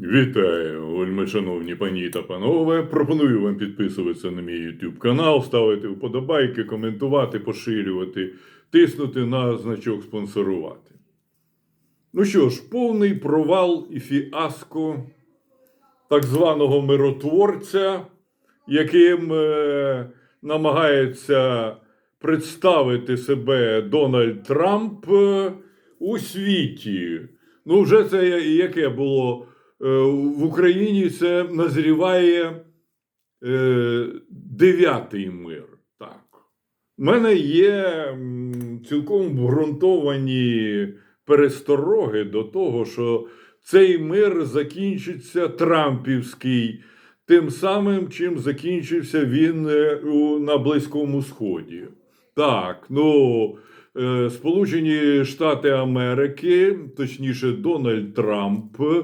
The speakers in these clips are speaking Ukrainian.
Вітаю, вельми шановні пані та панове. Пропоную вам підписуватися на мій YouTube канал, ставити вподобайки, коментувати, поширювати, тиснути на значок спонсорувати. Ну що ж, повний провал і фіаско так званого миротворця, яким е, намагається представити себе Дональд Трамп е, у світі. Ну, вже це яке було в Україні, це назріває е, дев'ятий мир. Так. У мене є цілком обґрунтовані перестороги до того, що цей мир закінчиться Трампівський, тим самим, чим закінчився він е, на Близькому Сході. Так, ну. Е, Сполучені Штати Америки, точніше, Дональд Трамп, е,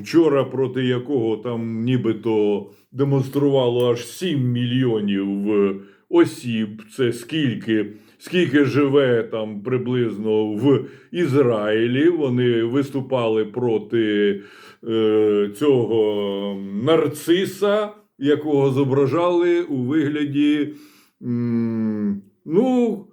вчора проти якого там нібито демонструвало аж 7 мільйонів е, осіб. Це скільки, скільки живе там приблизно в Ізраїлі. Вони виступали проти е, цього нарциса, якого зображали у вигляді. м, Ну,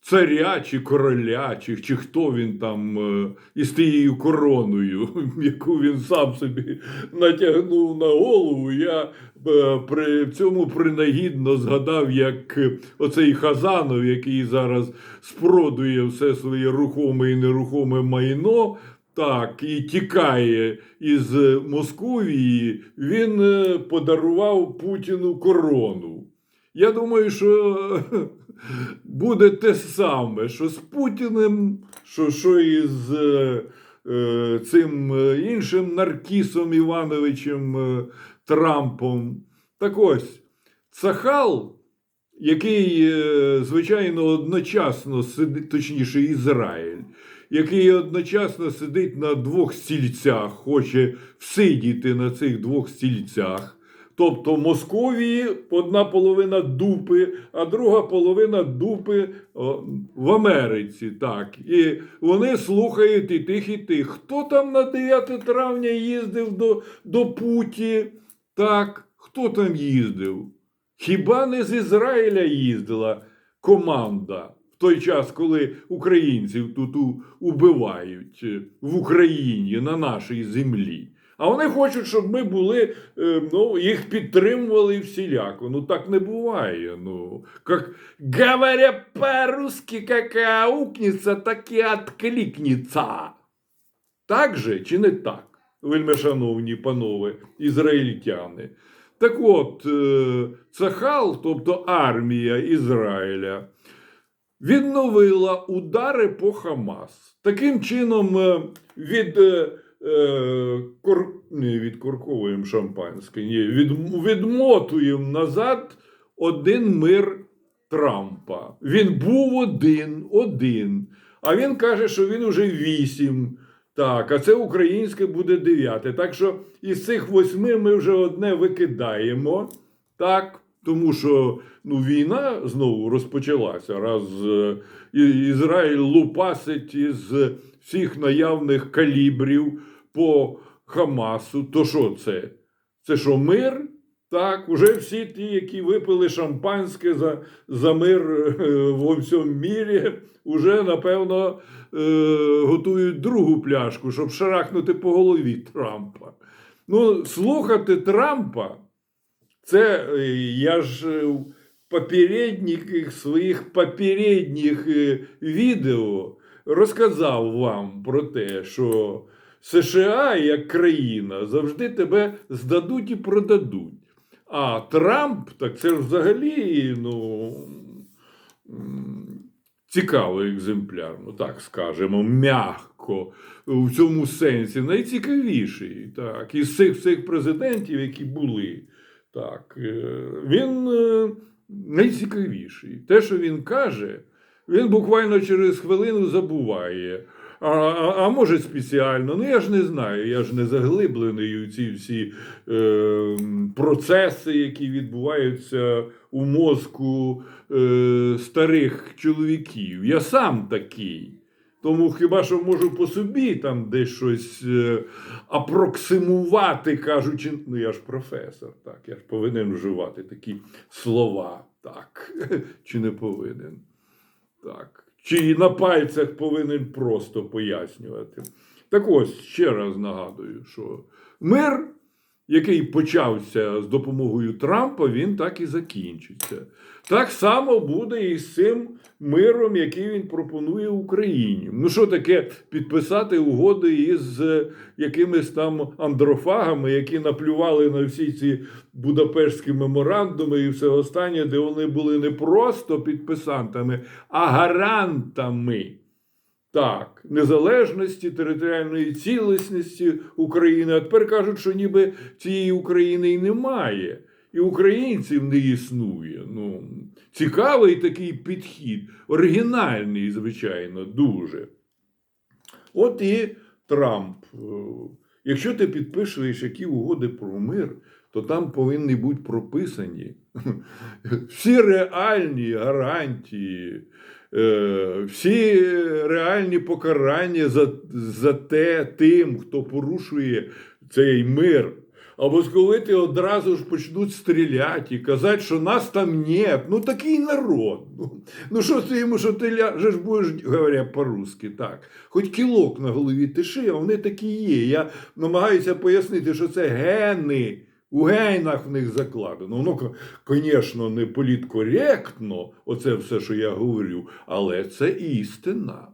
царя чи короля, чи, чи хто він там е, із тією короною, яку він сам собі натягнув на голову. Я е, при цьому принагідно згадав, як е, оцей Хазанов, який зараз спродує все своє рухоме і нерухоме майно. Так, і тікає із Московії, він подарував Путіну корону. Я думаю, що буде те саме, що з Путіним, що, що з е, е, цим е, іншим Наркісом Івановичем е, Трампом. Так ось, Цахал, який, е, звичайно, одночасно сидить, точніше, Ізраїль, який одночасно сидить на двох стільцях, хоче всидіти на цих двох стільцях. Тобто Московії одна половина дупи, а друга половина дупи в Америці. Так. І вони слухають і тих, і тих. Хто там на 9 травня їздив до, до Путі? Так, хто там їздив? Хіба не з Ізраїля їздила команда в той час, коли українців тут убивають в Україні на нашій землі? А вони хочуть, щоб ми були, е, ну, їх підтримували всіляко. Ну так не буває. Ну, як говоря по-русски, як аукнеться, так і откликнеться. Так же чи не так, вельмишановні панове ізраїльтяни? Так от, е, Цахал, тобто армія Ізраїля, відновила удари по Хамас. Таким чином, е, від, кор... не відкорковуємо шампанське, ні, від... відмотуємо назад один мир Трампа. Він був один, один. А він каже, що він уже вісім. Так, а це українське буде дев'яте. Так що із цих восьми ми вже одне викидаємо. Так, тому що ну, війна знову розпочалася, раз е, Ізраїль лупасить із всіх наявних калібрів по Хамасу. То що це? Це що мир? Так, уже всі ті, які випили шампанське за, за мир е, во всьому мірі, уже, напевно, е, готують другу пляшку, щоб шарахнути по голові Трампа. Ну, слухати Трампа, це е, я ж е, попередніх своїх попередніх е, відео розказав вам про те, що США як країна завжди тебе здадуть і продадуть. А Трамп, так це ж взагалі, ну. Цікавий екземпляр, ну так скажемо, м'яко в цьому сенсі найцікавіший. Так, із цих всіх президентів, які були. Так, е, він е, найцікавіший. Те, що він каже, він буквально через хвилину забуває. А, а, а може спеціально, ну я ж не знаю, я ж не заглиблений у ці всі е, процеси, які відбуваються у мозку е, старих чоловіків. Я сам такий. Тому хіба що можу по собі там десь щось е, апроксимувати, кажучи, ну я ж професор, так, я ж повинен вживати такі слова, так, чи не повинен. Так. Чи на пальцях повинен просто пояснювати. Так ось ще раз нагадую, що мир, який почався з допомогою Трампа, він так і закінчиться. Так само буде і з цим миром, який він пропонує Україні. Ну що таке підписати угоди із е, якимись там андрофагами, які наплювали на всі ці Будапештські меморандуми і все останнє, де вони були не просто підписантами, а гарантами. Так, незалежності, територіальної цілісності України. А тепер кажуть, що ніби цієї України і немає, і українців не існує. Ну, цікавий такий підхід, оригінальний, звичайно, дуже. От і Трамп. Якщо ти підпишеш які угоди про мир, то там повинні бути прописані всі реальні гарантії, всі реальні покарання за, за те тим, хто порушує цей мир. Або коли ти одразу ж почнуть стріляти і казати, що нас там нет. Ну такий народ. Ну, ну що ти йому, що ти ляжеш, будеш, говоря по-рузьки, так. Хоч кілок на голові тиши, а вони такі є. Я намагаюся пояснити, що це гени. У гейнах в них закладено. Воно, звісно, не політкоректно, оце все, що я говорю, але це істина.